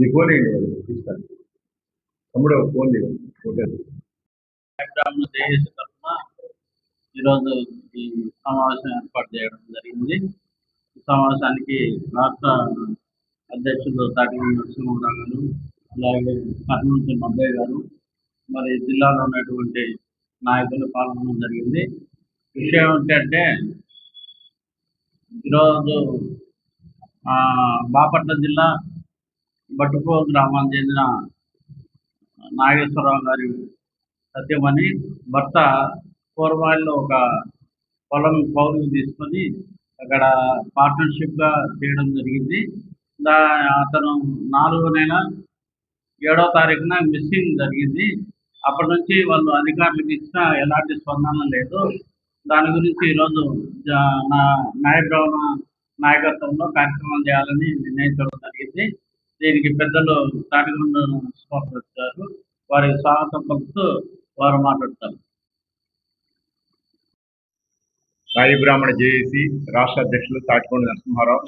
నీ ఫోన్ ఏంటి వాళ్ళు తీసుకోండి తమ్ముడు ఫోన్ లేదు ఫోటో ఈరోజు ఈ సమావేశం ఏర్పాటు చేయడం జరిగింది. ఈ సమావేశానికి రాష్ట్ర అధ్యక్షులు తాటిమూడి నరసింహరావు గారు అలాగే కర్నూలు మద్దయ్య గారు మరి జిల్లాలో ఉన్నటువంటి నాయకులు పాల్గొనడం జరిగింది. విషయం ఏంటంటే ఈరోజు ఆ, బాపట్ల జిల్లా బట్టుకో గ్రామానికి చెందిన నాగేశ్వరరావు గారి సత్యమని భర్త పూర్వాయిలో ఒక పొలం పౌరుకు తీసుకొని అక్కడ పార్ట్నర్షిప్గా చేయడం జరిగింది. దా అతను నాలుగో నెల ఏడో తారీఖున మిస్సింగ్ జరిగింది. అప్పటి నుంచి వాళ్ళు అధికారులకు ఇచ్చిన ఎలాంటి స్పందన లేదు. దాని గురించి ఈరోజు జా- నా న్యాయబ్రహ్మ నాయకత్వంలో కార్యక్రమం చేయాలని నిర్ణయించడం జరిగింది. దీనికి పెద్దలు తాటికొండ స్వామి వచ్చారు వారికి స్వాగతం పలుకుతూ వారు మాట్లాడతారు. సాయి బ్రాహ్మణ జేఏసీ రాష్ట్ర అధ్యక్షులు తాటికొండ నరసింహారావు.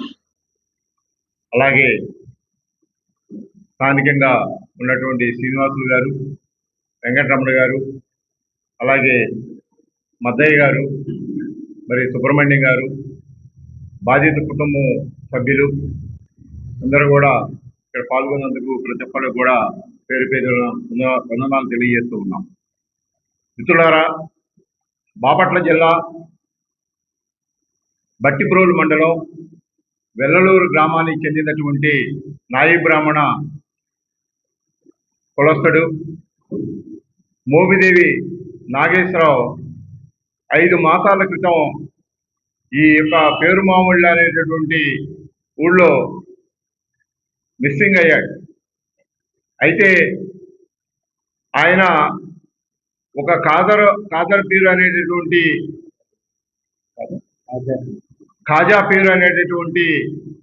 అలాగే స్థానికంగా ఉన్నటువంటి శ్రీనివాసులు గారు వెంకటరమణ గారు అలాగే మద్దయ్య గారు మరి సుబ్రహ్మణ్యం గారు బాధిత కుటుంబం సభ్యులు అందరూ కూడా ఇక్కడ పాల్గొన్నందుకు ప్రతి ఒక్కరు కూడా పేరు పేరు వందనాలు తెలియజేస్తూ ఉన్నాం. మిత్రులారా బాపట్ల జిల్లా బట్టిప్రోలు మండలం వెల్లలూరు గ్రామానికి చెందినటువంటి నాయి బ్రాహ్మణ కులస్తుడు మోపిదేవి నాగేశ్వరరావు ఐదు మాసాల క్రితం ఈ యొక్క పేరుమాముళ్ళ అనేటటువంటి ఊళ్ళో మిస్సింగ్ అయ్యాడు. అయితే ఆయన ఒక కాదర్ కాదర్ పీరు అనేటటువంటి ఖాజా పీరు అనేటటువంటి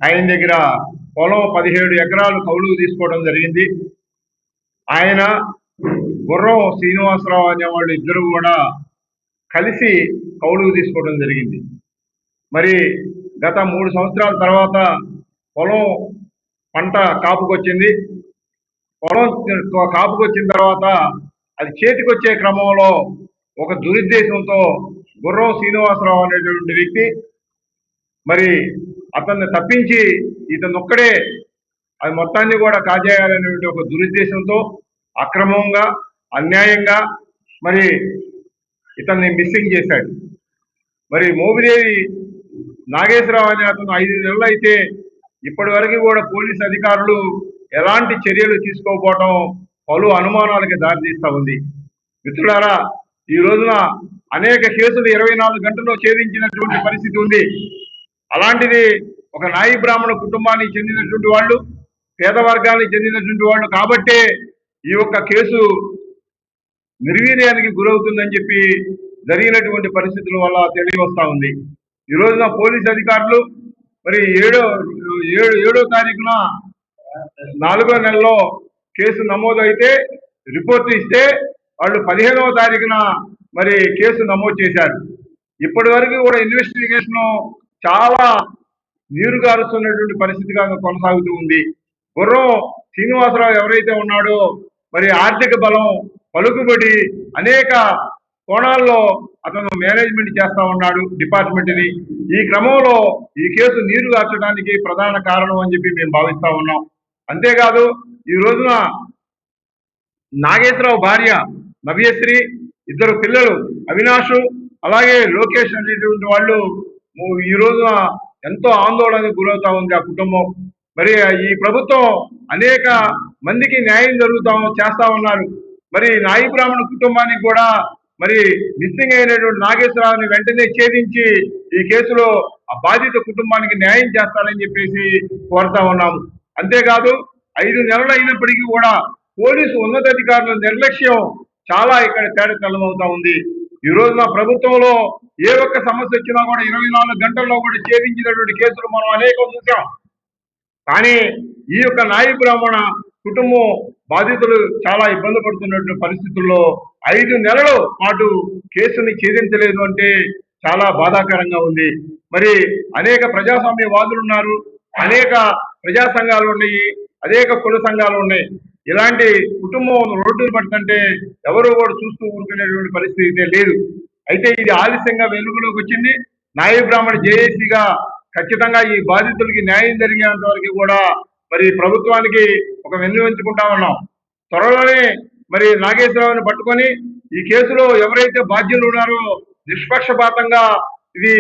ఆయన దగ్గర పొలం పదిహేడు ఎకరాలు కౌలుకు తీసుకోవడం జరిగింది. ఆయన గుర్రం శ్రీనివాసరావు అనే వాళ్ళు ఇద్దరు కూడా కలిసి కౌలుకు తీసుకోవడం జరిగింది. మరి గత మూడు సంవత్సరాల తర్వాత పొలం పంట కాపుకొచ్చింది. పొలం కాపుకొచ్చిన తర్వాత అది చేతికొచ్చే క్రమంలో ఒక దురుద్దేశంతో గుర్రం శ్రీనివాసరావు అనేటువంటి వ్యక్తి మరి అతన్ని తప్పించి ఇతను ఒక్కడే అది మొత్తాన్ని కూడా కాజేయాలనేటువంటి ఒక దురుద్దేశంతో అక్రమంగా అన్యాయంగా మరి ఇతన్ని మిస్సింగ్ చేశాడు. మరి మోపిదేవి నాగేశ్వరరావు అనే అతను ఐదు నెలలు అయితే ఇప్పటి వరకు కూడా పోలీస్ అధికారులు ఎలాంటి చర్యలు తీసుకోకపోవటం పలు అనుమానాలకి దారితీస్తూ ఉంది. మిత్రులారా ఈ రోజున అనేక కేసులు ఇరవై నాలుగు గంటల్లో ఛేదించినటువంటి పరిస్థితి ఉంది. అలాంటిది ఒక నాయి బ్రాహ్మణ కుటుంబానికి చెందినటువంటి వాళ్ళు పేద వర్గానికి చెందినటువంటి వాళ్ళు కాబట్టే ఈ యొక్క కేసు నిర్వీర్యానికి గురవుతుందని చెప్పి జరిగినటువంటి పరిస్థితుల వల్ల తెలియవస్తా ఉంది. ఈ రోజున పోలీస్ అధికారులు మరి ఏడో ఏడు ఏడో తారీఖున నాలుగో నెలలో కేసు నమోదు అయితే రిపోర్ట్ ఇస్తే వాళ్ళు పదిహేనవ తారీఖున మరి కేసు నమోదు చేశారు. ఇప్పటి వరకు కూడా ఇన్వెస్టిగేషన్ చాలా నీరు గారుస్తున్నటువంటి పరిస్థితిగా కొనసాగుతూ ఉంది. గుర్రం శ్రీనివాసరావు ఎవరైతే ఉన్నాడో మరి ఆర్థిక బలం పలుకుబడి అనేక కోణాల్లో అతను మేనేజ్మెంట్ చేస్తా ఉన్నాడు డిపార్ట్మెంట్ని ఈ క్రమంలో ఈ కేసు నీరు గార్చడానికి ప్రధాన కారణం అని చెప్పి మేము భావిస్తా ఉన్నాం. అంతేకాదు ఈ రోజున నాగేశ్వరరావు భార్య నవ్యశ్రీ ఇద్దరు పిల్లలు అవినాషు అలాగే లోకేష్ అనేటువంటి వాళ్ళు ఈ రోజున ఎంతో ఆందోళనకు గురవుతా ఉంది ఆ కుటుంబం. మరి ఈ ప్రభుత్వం అనేక మందికి న్యాయం జరుగుతా చేస్తా ఉన్నారు. మరి నాయి బ్రాహ్మణ కుటుంబానికి కూడా మరి మిస్సింగ్ అయినటువంటి నాగేశ్వరరావుని వెంటనే ఛేదించి ఈ కేసులో ఆ బాధిత కుటుంబానికి న్యాయం చేస్తారని చెప్పేసి కోరుతా ఉన్నాము. అంతేకాదు ఐదు నెలలు అయినప్పటికీ కూడా పోలీసు ఉన్నతాధికారుల నిర్లక్ష్యం చాలా ఇక్కడ తేడతెల్లమవుతా ఉంది. ఈ రోజున ప్రభుత్వంలో ఏ ఒక్క సమస్య వచ్చినా కూడా ఇరవై నాలుగు గంటల్లో కూడా ఛేదించినటువంటి కేసులు మనం అనేకం చూసాం కానీ ఈ యొక్క నాయి బ్రాహ్మణ కుటుంబం బాధితులు చాలా ఇబ్బంది పడుతున్నటువంటి పరిస్థితుల్లో ఐదు నెలల పాటు కేసుని ఛేదించలేదు అంటే చాలా బాధాకరంగా ఉంది. మరి అనేక ప్రజాస్వామ్య వాదులు ఉన్నారు అనేక ప్రజా సంఘాలు ఉన్నాయి అనేక కుల సంఘాలు ఉన్నాయి. ఇలాంటి కుటుంబం రోడ్డు పడుతుంటే ఎవరు కూడా చూస్తూ ఊరుకునేటువంటి పరిస్థితి లేదు. అయితే ఇది ఆలస్యంగా వెలుగులోకి వచ్చింది. నాయ బ్రాహ్మణ జేఏసీగా ఖచ్చితంగా ఈ బాధితులకి న్యాయం జరిగేంత వరకు కూడా మరి ప్రభుత్వానికి ఒక విన్నవించుకుంటా ఉన్నాం. త్వరలోనే మరి నాగేశ్వరరావుని పట్టుకొని ఈ కేసులో ఎవరైతే బాధ్యులు ఉన్నారో నిష్పక్షపాతంగా ఇది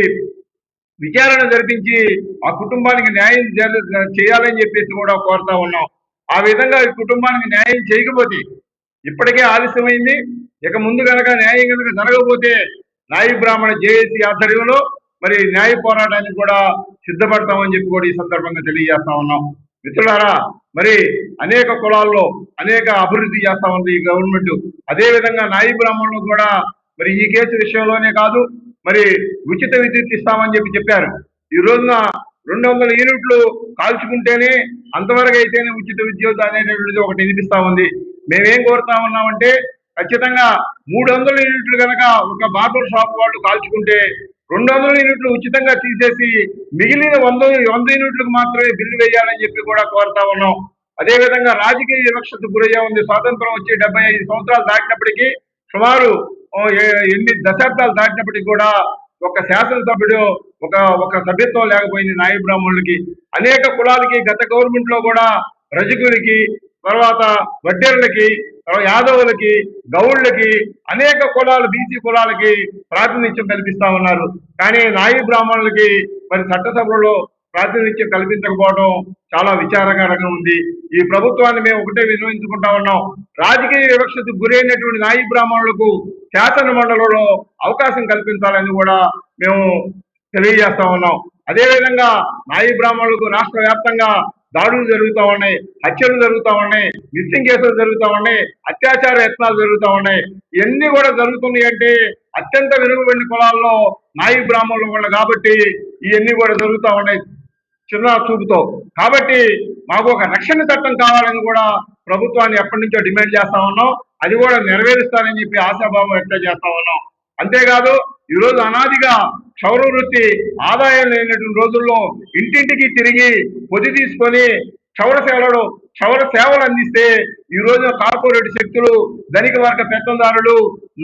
విచారణ జరిపించి ఆ కుటుంబానికి న్యాయం చేయాలని చెప్పేసి కూడా కోరుతా ఉన్నాం. ఆ విధంగా ఈ కుటుంబానికి న్యాయం చేయకపోతే ఇప్పటికే ఆలస్యమైంది. ఇక ముందు కనుక న్యాయం కనుక జరగకపోతే నాయి బ్రాహ్మణ జేఏసీ ఆధ్వర్యంలో మరి న్యాయ పోరాటానికి కూడా సిద్ధపడతామని చెప్పి కూడా ఈ సందర్భంగా తెలియజేస్తా ఉన్నాం. మిత్రులారా మరి అనేక కులాల్లో అనేక అభివృద్ధి చేస్తా ఉంది ఈ గవర్నమెంట్ అదే విధంగా నాయి బ్రాహ్మణులు కూడా మరి ఈ కేసు విషయంలోనే కాదు మరి ఉచిత విద్యుత్ ఇస్తామని చెప్పి చెప్పారు. ఈ రోజున రెండు వందల యూనిట్లు కాల్చుకుంటేనే అంతవరకు అయితేనే ఉచిత విద్యుత్ అనేటువంటిది ఒకటి వినిపిస్తా ఉంది. మేమేం కోరుతా ఉన్నామంటే ఖచ్చితంగా మూడు వందల యూనిట్లు కనుక ఒక బార్బర్ షాప్ వాళ్ళు కాల్చుకుంటే రెండు వందల యూనిట్లు ఉచితంగా తీసేసి మిగిలిన వంద వంద యూనిట్లకు మాత్రమే బిల్లు వేయాలని చెప్పి కూడా కోరుతా ఉన్నాం. అదేవిధంగా రాజకీయ వివక్షతకు గురయ్యా ఉంది. స్వాతంత్రం వచ్చి డెబ్బై ఐదు సంవత్సరాలు దాటినప్పటికీ సుమారు ఎనిమిది దశాబ్దాలు దాటినప్పటికీ కూడా ఒక శాసనసభ్యుడు ఒక ఒక సభ్యత్వం లేకపోయింది నాయ బ్రాహ్మణులకి. అనేక కులాలకి గత గవర్నమెంట్లో కూడా రజకులకి తర్వాత వడ్డేర్లకి యాదవులకి గౌళ్ళకి అనేక కులాలు బీసీ కులాలకి ప్రాతినిధ్యం కల్పిస్తా ఉన్నారు. కానీ నాయి బ్రాహ్మణులకి మరి చట్టసభలో ప్రాతినిధ్యం కల్పించకపోవడం చాలా విచారకరంగా ఉంది. ఈ ప్రభుత్వాన్ని మేము ఒకటే వినియోగించుకుంటా ఉన్నాం. రాజకీయ వివక్షకు గురైనటువంటి నాయి బ్రాహ్మణులకు శాసన మండలిలో అవకాశం కల్పించాలని కూడా మేము తెలియజేస్తా ఉన్నాం. అదేవిధంగా నాయి బ్రాహ్మణులకు రాష్ట్ర వ్యాప్తంగా దాడులు జరుగుతూ ఉన్నాయి హత్యలు జరుగుతూ ఉన్నాయి మిస్సింగ్ కేసులు జరుగుతూ ఉన్నాయి అత్యాచార యత్నాలు జరుగుతూ ఉన్నాయి. ఇవన్నీ కూడా జరుగుతున్నాయి అంటే అత్యంత వెనుకబడిన కులాల్లో నాయి బ్రాహ్మణులు వాళ్ళు కాబట్టి ఇవన్నీ కూడా జరుగుతూ ఉన్నాయి చిన్న చూపుతో. కాబట్టి మాకు ఒక రక్షణ చట్టం కావాలని కూడా ప్రభుత్వాన్ని ఎప్పటి నుంచో డిమాండ్ చేస్తా ఉన్నాం. అది కూడా నెరవేరుస్తానని చెప్పి ఆశాభావం వ్యక్తం చేస్తా ఉన్నాం. అంతేకాదు ఈ రోజు అనాదిగా క్షౌర వృత్తి ఆదాయం లేనటువంటి రోజుల్లో ఇంటింటికి తిరిగి పొది తీసుకొని క్షౌర సేవలు క్షౌర సేవలు అందిస్తే ఈ రోజు కార్పొరేట్ శక్తులు ధనిక వర్గ పెత్తందారులు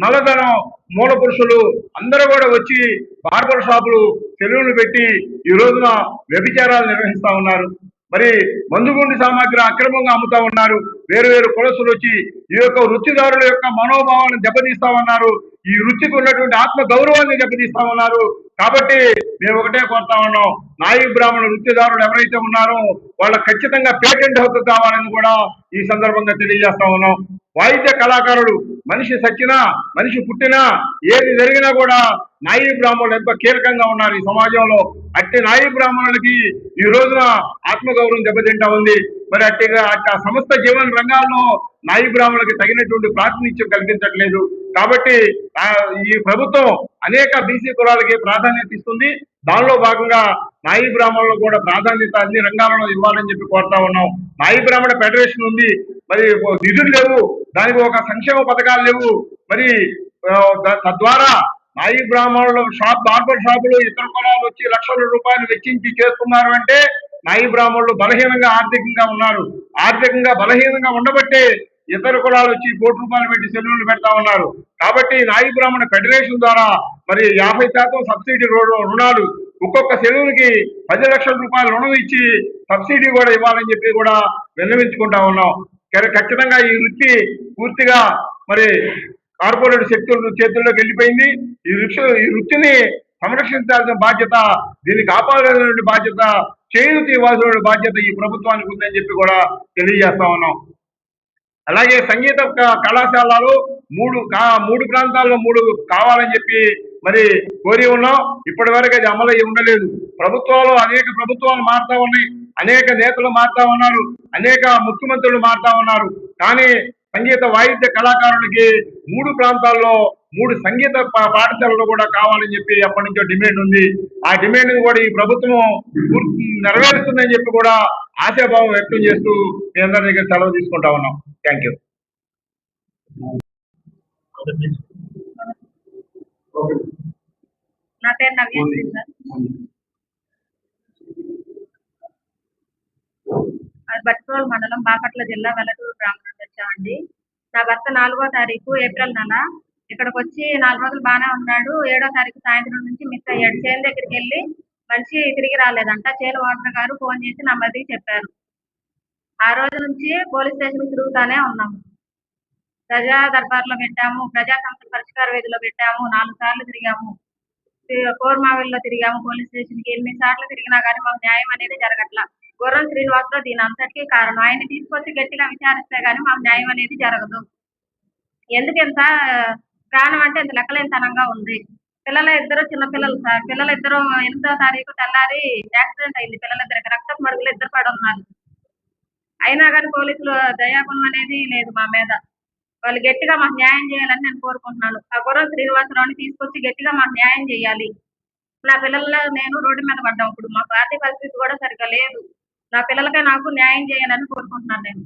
నల్లధనం మూల పురుషులు అందరూ కూడా వచ్చి బార్బర్ షాపులు సెలవులు పెట్టి ఈ రోజున వ్యభిచారాలు నిర్వహిస్తా ఉన్నారు. మరి మందుగుండి సామాగ్రి అక్రమంగా అమ్ముతా ఉన్నారు. వేరు వేరు కొలసులు వచ్చి ఈ యొక్క వృత్తిదారుల యొక్క మనోభావాన్ని దెబ్బతీస్తా ఉన్నారు. ఈ వృత్తికి ఉన్నటువంటి ఆత్మ గౌరవాన్ని దెబ్బతీస్తా ఉన్నారు. కాబట్టి మేము ఒకటే కోరుతా ఉన్నాం. నాయి బ్రాహ్మణ వృత్తిదారులు ఎవరైతే ఉన్నారో వాళ్ళ ఖచ్చితంగా పేటెంట్ హక్కు కావాలని కూడా ఈ సందర్భంగా తెలియజేస్తా ఉన్నాం. వాయిద్య కళాకారుడు మనిషి సచ్చినా మనిషి పుట్టినా ఏది జరిగినా కూడా నాయి బ్రాహ్మణులు ఎంతో కీలకంగా ఉన్నారు ఈ సమాజంలో. అట్టి నాయి బ్రాహ్మణులకి ఈ రోజున ఆత్మగౌరవం దెబ్బతింటా ఉంది. మరి అట్టిగా అట్టి ఆ సమస్త జీవన రంగాల్లో నాయి బ్రాహ్మణులకి తగినటువంటి ప్రాతినిధ్యం కల్పించట్లేదు. కాబట్టి ఈ ప్రభుత్వం అనేక బీసీ కులాలకి ప్రాధాన్యత ఇస్తుంది. దానిలో భాగంగా నాయి బ్రాహ్మణులు కూడా ప్రాధాన్యత అన్ని రంగాలలో ఇవ్వాలని చెప్పి కోరుతా ఉన్నాం. నాయి బ్రాహ్మణ ఫెడరేషన్ ఉంది. మరి నిధులు లేవు. దానికి ఒక సంక్షేమ పథకాలు లేవు. మరి తద్వారా నాయి బ్రాహ్మణులు షాప్ బార్బర్ షాపులు ఇతర కులాలు వచ్చి లక్షల రూపాయలు వెచ్చించి చేస్తున్నారు అంటే నాయి బ్రాహ్మణులు బలహీనంగా ఆర్థికంగా ఉన్నారు. ఆర్థికంగా బలహీనంగా ఉండబట్టే ఇతర కులాలు వచ్చి కోటి రూపాయలు పెట్టి సెలవులు పెడతా ఉన్నారు. కాబట్టి నాయి బ్రాహ్మణ ఫెడరేషన్ ద్వారా మరి యాభై శాతం సబ్సిడీ రుణాలు ఒక్కొక్క సెలవులకి పది లక్షల రూపాయల రుణం ఇచ్చి సబ్సిడీ కూడా ఇవ్వాలని చెప్పి కూడా విన్నవించుకుంటా ఉన్నాం. ఖచ్చితంగా ఈ వృత్తి పూర్తిగా మరి కార్పొరేట్ శక్తుల చేతుల్లోకి వెళ్ళిపోయింది. ఈ వృక్ష ఈ వృత్తిని సంరక్షించాల్సిన బాధ్యత దీన్ని కాపాడాల్సిన బాధ్యత చేయూతి ఇవ్వాల్సిన బాధ్యత ఈ ప్రభుత్వానికి ఉందని చెప్పి కూడా తెలియజేస్తా ఉన్నాం. అలాగే సంగీత క- కళాశాలలు మూడు కా- మూడు ప్రాంతాల్లో మూడు కావాలని చెప్పి మరి కోరి ఉన్నాం. ఇప్పటి వరకు అది అమలు అయ్యి ఉండలేదు. ప్రభుత్వాలు అనేక ప్రభుత్వాలు మారుతా ఉన్నాయి. అనేక నేతలు మారుతా ఉన్నారు. అనేక ముఖ్యమంత్రులు మారుతా ఉన్నారు. కానీ సంగీత వాయిద్య కళాకారులకి మూడు ప్రాంతాల్లో మూడు సంగీత పాఠశాలలు కూడా కావాలని చెప్పి అప్పటి నుంచో డిమాండ్ ఉంది. ఆ డిమాండ్ కూడా ఈ ప్రభుత్వం నెరవేరుస్తుందని చెప్పి కూడా ఆశాభావం వ్యక్తం చేస్తూ మీ అందరి దగ్గర సెలవు తీసుకుంటా ఉన్నాం. థ్యాంక్ యూ నా పేరు సార్ అది బట్రోల్ మండలం బాపట్ల జిల్లా వెల్లటూరు గ్రామం నుండి వచ్చామండి. నా భర్త నాలుగో తారీఖు ఏప్రిల్ నెల ఇక్కడికి వచ్చి నాలుగు రోజులు బాగానే ఉన్నాడు. ఏడో తారీఖు సాయంత్రం నుంచి మిస్ అయ్యాడు. చేను దగ్గరికి వెళ్ళి మనిషి తిరిగి రాలేదంట. చేను ఓనర్ గారు ఫోన్ చేసి నా చెప్పారు. ఆ రోజు నుంచి పోలీస్ స్టేషన్ తిరుగుతానే ఉన్నాము ప్రజా దర్బార్లో పెట్టాము. ప్రజా సమస్యల పరిష్కార వేదిలో పెట్టాము. నాలుగు సార్లు తిరిగాము. కోర్మావిల్లో తిరిగాము పోలీస్ స్టేషన్కి. ఎనిమిది సార్లు తిరిగినా కానీ మాకు న్యాయం అనేది జరగట్లా. గుర్రం శ్రీనివాసరావు దీని అంతటికీ కారణం. ఆయన్ని తీసుకొచ్చి గట్టిగా విచారిస్తే కానీ మాకు న్యాయం అనేది జరగదు. ఎందుకు ఇంత ప్రాణం అంటే ఇంత లెక్కలేనితనంగా ఉంది. పిల్లల ఇద్దరు చిన్న పిల్లలు సార్ పిల్లలు ఇద్దరు ఎనిమిదో తారీఖు తెల్లారి యాక్సిడెంట్ అయింది. పిల్లలిద్దరికి రక్తపు మడుగులు ఇద్దరు పడి ఉన్నారు. అయినా కానీ పోలీసులు దయాగుణం అనేది లేదు మా మీద. వాళ్ళు గట్టిగా మాకు న్యాయం చేయాలని నేను కోరుకుంటున్నాను. ఆ గుర్రం శ్రీనివాసరావుని తీసుకొచ్చి గట్టిగా మాకు న్యాయం చేయాలి. నా పిల్లలు నేను రోడ్డు మీద పడ్డాం ఇప్పుడు. మాకు ఆర్థిక పరిస్థితి కూడా సరిగ్గా లేదు. నా పిల్లలకే నాకు న్యాయం చేయాలని కోరుకుంటున్నాను నేను.